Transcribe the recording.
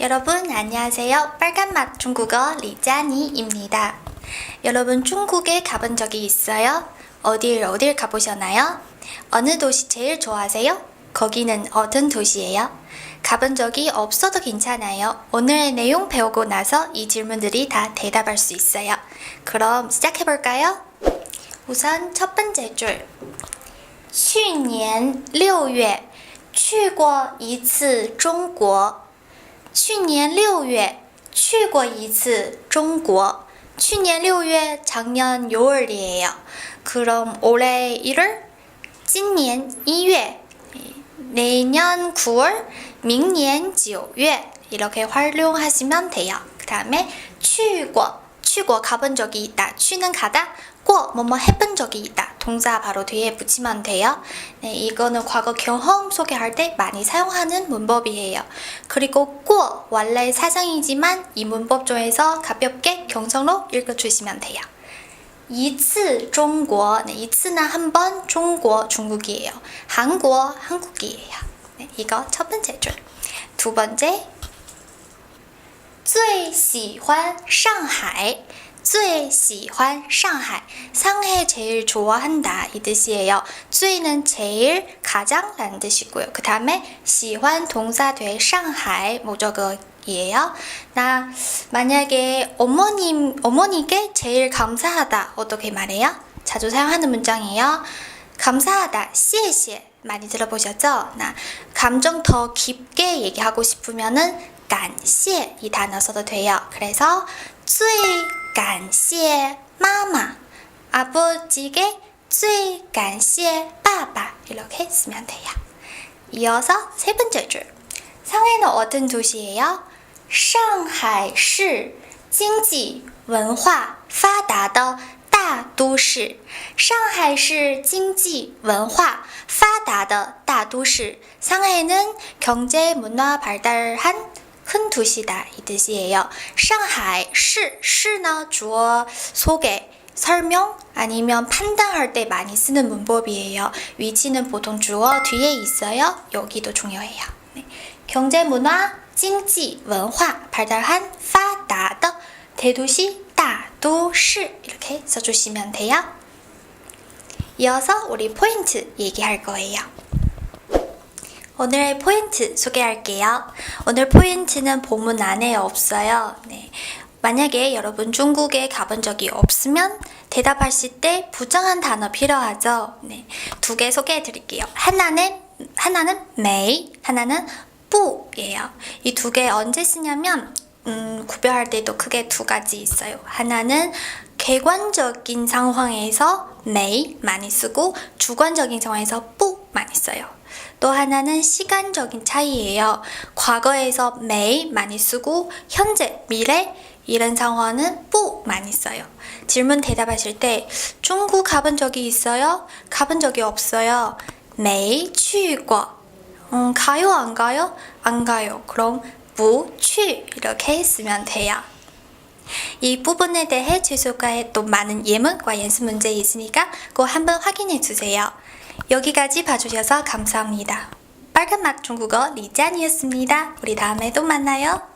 여러분 안녕하세요. 빨간맛 중국어 리짜니입니다. 여러분 중국에 가본 적이 있어요? 어딜 어딜 가보셨나요? 어느 도시 제일 좋아하세요? 거기는 어떤 도시예요? 가본 적이 없어도 괜찮아요. 오늘의 내용 배우고 나서 이 질문들이 다 대답할 수 있어요. 그럼 시작해볼까요? 우선 첫 번째 줄. 去年六月去过一次中国。 去年六月去过一次中国。去年六月작년 6월이에요. 그럼 올해 1월, 今年1月, 내년 9월, 明年9月 이렇게 활용하시면 돼요. 그 다음에 去过, 去过 가본 적이 있다. 去는 가다, 过 뭐뭐 해본 적이 있다. 동사 바로 뒤에 붙이면 돼요. 네, 이거는 과거 경험 소개할 때 많이 사용하는 문법이에요. 그리고 过 원래 사성이지만 이 문법 중에서 가볍게 경성로 읽어주시면 돼요. 一次 중국, 네, 一次는 한 번, 중국 중국이에요. 한국 한국이에요. 네, 이거 첫 번째 줄. 두 번째, 最喜欢上海. 最喜欢上海. 상해 제일 좋아한다 이 뜻이에요. 最는 제일 가장라는 뜻이고요. 그 다음에 喜欢 동사 돼 상하이 목적어이에요. 나 만약에 어머님 어머니께 제일 감사하다 어떻게 말해요? 자주 사용하는 문장이에요. 감사하다 谢谢 많이 들어보셨죠? 나 감정 더 깊게 얘기하고 싶으면은 感谢이 단어 써도 돼요. 그래서 最 感谢妈妈 아버지께 最感谢爸爸 이렇게 쓰면 돼요. 이어서 세 번째 줄. 상해는 어떤 도시예요? 上海市经济文化发达的大都市。上海市经济文化发达的大都市. 상해는 경제 문화 발달한 큰 도시다 이 뜻이에요. 상하이 시, 시나 주어 소개, 설명 아니면 판단할 때 많이 쓰는 문법이에요. 위치는 보통 주어 뒤에 있어요. 여기도 중요해요. 네. 경제 문화, 징지, 문화 발달한 파다더 대도시 다도시 이렇게 써주시면 돼요. 이어서 우리 포인트 얘기할 거예요. 오늘의 포인트 소개할게요. 오늘 포인트는 본문 안에 없어요. 네. 만약에 여러분 중국에 가본 적이 없으면 대답하실 때 부정한 단어 필요하죠. 네. 두 개 소개해 드릴게요. 하나는 하나는 메이, 하나는 뿌예요. 이 두 개 언제 쓰냐면 음, 구별할 때도 크게 두 가지 있어요. 하나는 객관적인 상황에서 메이 많이 쓰고 주관적인 상황에서 뿌 많이 써요. 또 하나는 시간적인 차이예요. 과거에서 매일 많이 쓰고 현재, 미래 이런 상황은 뿌 많이 써요. 질문 대답하실 때 중국 가본 적이 있어요? 가본 적이 없어요. 매일 취고 음, 가요 안 가요? 안 가요. 그럼 무취 이렇게 쓰면 돼요. 이 부분에 대해 주소가에 또 많은 예문과 연습 문제 있으니까 꼭 한번 확인해 주세요. 여기까지 봐주셔서 감사합니다. 빨간맛 중국어 리짠이었습니다. 우리 다음에 또 만나요.